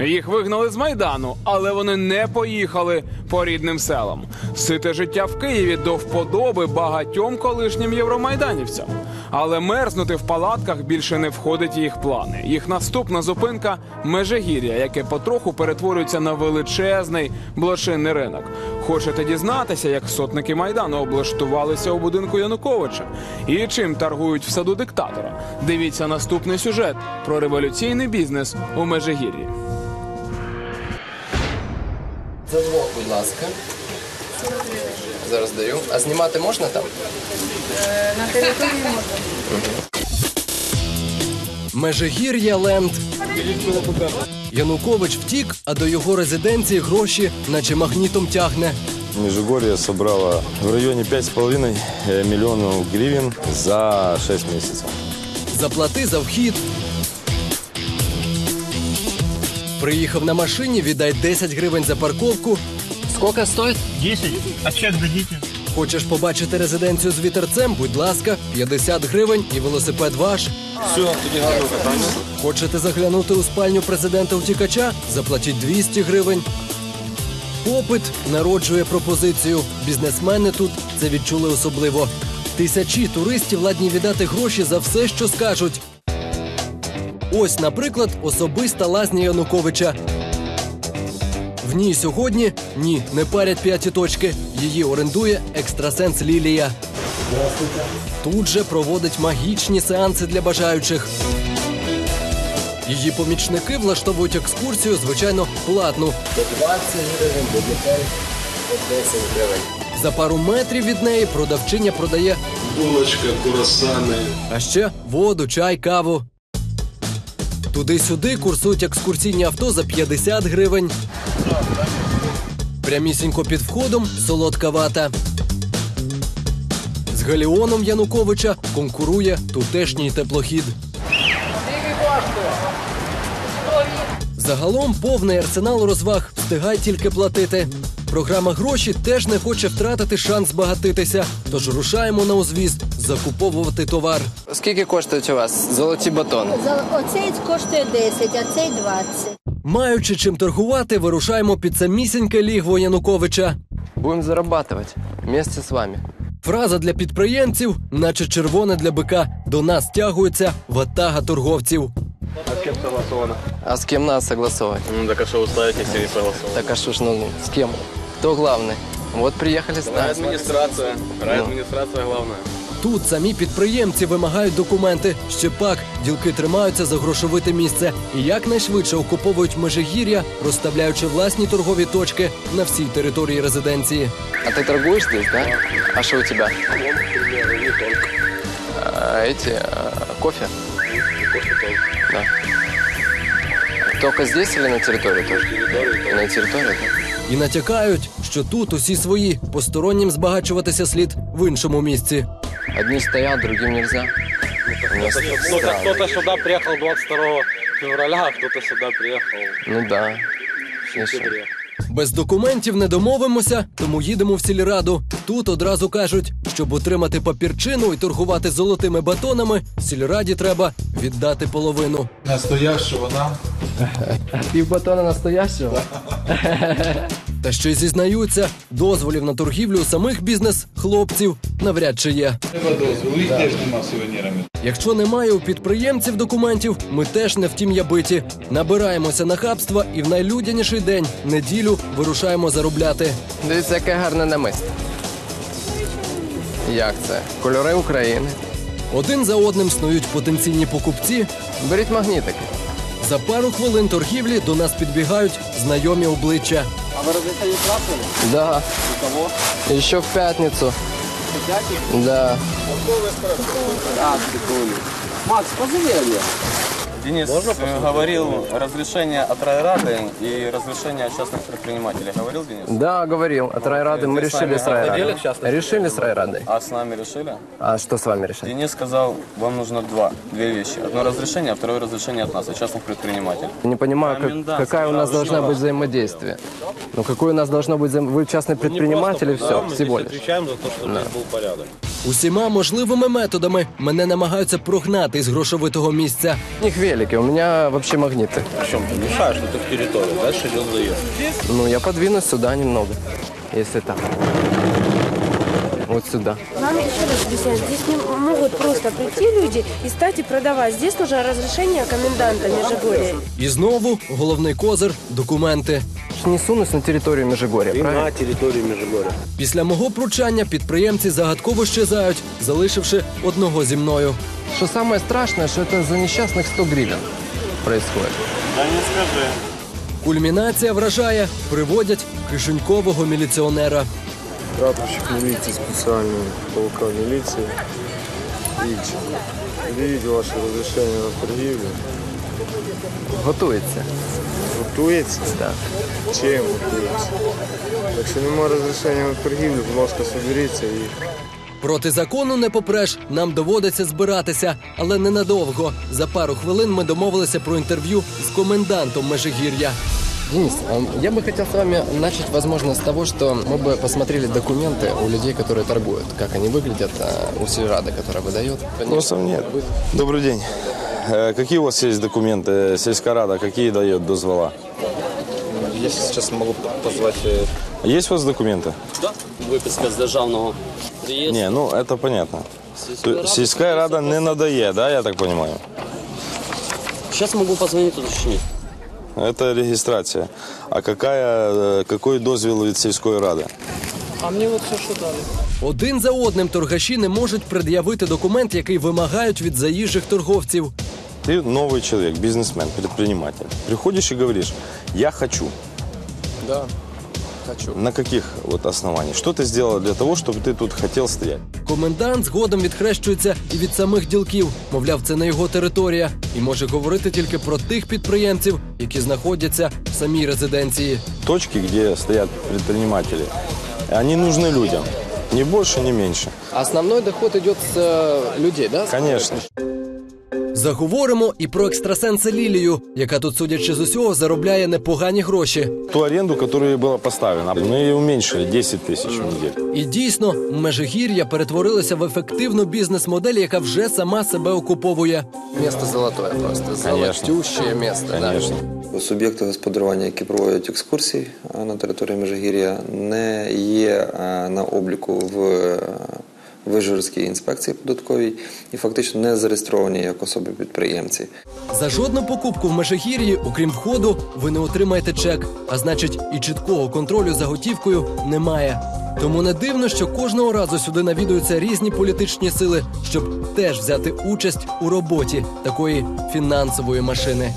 Їх вигнали з майдану, але вони не поїхали по рідним селам. Сите життя в Києві до вподоби багатьом колишнім євромайданівцям. Але мерзнути в палатках більше не входить їх плани. Їх наступна зупинка Межигір'я, яке потроху перетворюється на величезний блошинний ринок. Хочете дізнатися, як сотники майдану облаштувалися у будинку Януковича і чим торгують в саду диктатора? Дивіться наступний сюжет про революційний бізнес у Межигір'ї. Замок, будь ласка. Зараз даю. А знімати можна там? На території можна. Межигір'я Ленд. Янукович втік, а до його резиденції гроші, наче магнітом тягне. Межигорье собрало в районе 5,5 э, миллионов гривен за 6 месяцев. Заплати за вхід. Приїхав на машині, віддай 10 гривень за парковку. Скільки стоїть? 10. А чек дадите? Хочеш побачити резиденцію з вітерцем? Будь ласка, 50 гривень і велосипед ваш. Все, тоді гарного катання. Хочете заглянути у спальню президента утікача? Заплатіть 200 гривень. Попит народжує пропозицію. Бізнесмени тут це відчули особливо. Тисячі туристів ладні віддати гроші за все, що скажуть. Ось, наприклад, особиста лазня Януковича. В ній сьогодні ні, не парять п'яті точки. Її орендує екстрасенс Лілія. Тут же проводить магічні сеанси для бажаючих. Її помічники влаштовують екскурсію, звичайно, платну. 20 гривень, до дітей по 10 гривень. За пару метрів від неї продавчиня продає, булочка, курасани. а ще воду, чай, каву. Туди-сюди курсують екскурсійні авто за 50 гривень. Прямісінько під входом солодка вата. З галіоном Януковича конкурує тутешній теплохід. Загалом повний арсенал розваг встигай тільки платити. Програма гроші теж не хоче втратити шанс збагатитися. Тож рушаємо на узвіз закуповувати товар. Скільки коштують у вас золоті батони? Оцей коштує 10, а цей 20. Маючи чим торгувати, вирушаємо під самісіньке лігво Януковича. Будемо зарабатувати вместе з вами. Фраза для підприємців, наче червоне для бика. До нас тягується ватага торговців. А з ким нас согласовать? Ну, так а что вы ставите, если не согласованы? Так а що ж, ну, з кем? Хто главний? Вот приїхали з нами. Администрация. Администрация главная. Тут самі підприємці вимагають документи. Ще пак ділки тримаються за грошовите місце і якнайшвидше окуповують межигір'я, розставляючи власні торгові точки на всій території резиденції. А ти торгуєш здесь, да? А що у тебе? А, эти, а, кофе? Да. Только здесь или на території теж? І на території, так? І натякають, що тут усі свої, постороннім збагачуватися слід в іншому місці. Одні стоять, другим нельзя. Ну, так кто-то сюда приехал 22 февраля, а кто-то сюда приехал Ну да. в сентябре. Без документів не домовимося, тому їдемо в сільраду. Тут одразу кажуть, щоб отримати папірчину і торгувати золотими батонами, сільраді треба віддати половину. Настоящего нам. Пів батона настоящого. Та ще й зізнаються, дозволів на торгівлю у самих бізнес-хлопців навряд чи є. Треба дозволу, їх теж нема сувенірами. Якщо немає у підприємців документів, ми теж не втім ябиті. Набираємося нахабства і в найлюдяніший день, неділю, вирушаємо заробляти. Дивіться, яке гарне намисто. Як це? Кольори України. Один за одним снують потенційні покупці. Беріть магнітики. За пару хвилин торгівлі до нас підбігають знайомі обличчя. Вы разрешили красную? Да. У кого? Еще в пятницу. Да. А, секунду. Макс, позови Олега. Денис э, говорил разрешение от райрады и разрешение от частных предпринимателей. Говорил Денис? Да, говорил. От райрады мы решили с райрадой. Решили с райрадой. А с нами решили? А что с вами решили? Денис сказал, вам нужно два, две вещи. Одно разрешение, а второе разрешение от нас, от частных предпринимателей. Не понимаю, как- какая у нас должна быть взаимодействие. Ну, какое у нас должно быть взаим... Вы частный предприниматель и все, всего лишь. Отвечаем за то, что здесь был порядок. Усіма можливими методами мене намагаються прогнати з грошовитого місця. У них велики, у меня вообще магниты. В чем ты мешаешь, что ты в территорию, дальше идет заезд. Ну, я подвинусь сюда немного, если так. Вот сюда. Вам еще раз объясняю, здесь не могут просто прийти люди и стать и продавать. Здесь нужно разрешение коменданта Межигорья. І знову головний козир документи. Ж Не сунусь на территорию Межигорья, правильно? территории Межигорья. Після мого пручання підприємці загадково щезають, залишивши одного зі мною. Что самое страшное, что это за несчастных 100 гривен происходит. Да не скажи. Кульмінація вражає, приводять кишенькового міліціонера. прапорщик милиции специальный, полка милиции. Ильчин. Предъявите ваше разрешение на торгівлю. Готуется. Готується? Да. Чим готується? Якщо немає розрішення на торгівлю, будь ласка, соберіться і Проти закону не попреш. Нам доводиться збиратися, але ненадовго. За пару хвилин ми домовилися про інтерв'ю з комендантом Межигір'я. Денис, а я бы хотел с вами начать, возможно, с того, что мы бы посмотрели документы у людей, которые торгуют, как они выглядят, а, у сельрада, который выдает. Вопросов нет. Добрый день. Э, Какие у вас есть документы? Сельская рада какие дает дозвола? Я сейчас могу позвать... Есть у вас документы? Виписка з державного реєстру. Не, ну это понятно. То- Сельская рада не надає, да, я так понимаю? Зараз можу позвонити уточнити. Это регистрация. А какая, э, какой дозвіл від сільської ради? А мені от все, що дали. Один за одним торгаші не можуть пред'явити документ, який вимагають від заїжджих торговців. Ты новый человек, бизнесмен, предприниматель. Приходишь и говоришь, я хочу. Да, хочу. На каких вот основаниях? Что ты сделал для того, чтобы ты тут хотел стоять? Комендант згодом відхрещується і від самих ділків. Мовляв, це не його територія, і може говорити тільки про тих підприємців, які знаходяться в самій резиденції. Точки, где стоят предприниматели, они нужны людям. Ни больше, ни меньше. А Основной доход идет с э, людей, да? Конечно. Заговоримо і про екстрасенса Лілію, яка тут, судячи з усього, заробляє непогані гроші. Ту аренду, которая была поставлена, мы ее уменьшили 10 тысяч в неделю. І дійсно, Межигір'я перетворилося в ефективну бізнес-модель, яка вже сама себе окуповує. Место золотое просто. Конечно. Золотющее место, да. Конечно. Суб'єкти господарювання, які проводять екскурсії е, на території Межигір'я, не є е, на обліку в е, Вижгородській інспекції податковій і фактично не зареєстровані як особи-підприємці. За жодну покупку в Межигір'ї, окрім входу, ви не отримаєте чек, а значить, і чіткого контролю за готівкою немає. Тому не дивно, що кожного разу сюди навідуються різні політичні сили, щоб теж взяти участь у роботі такої фінансової машини.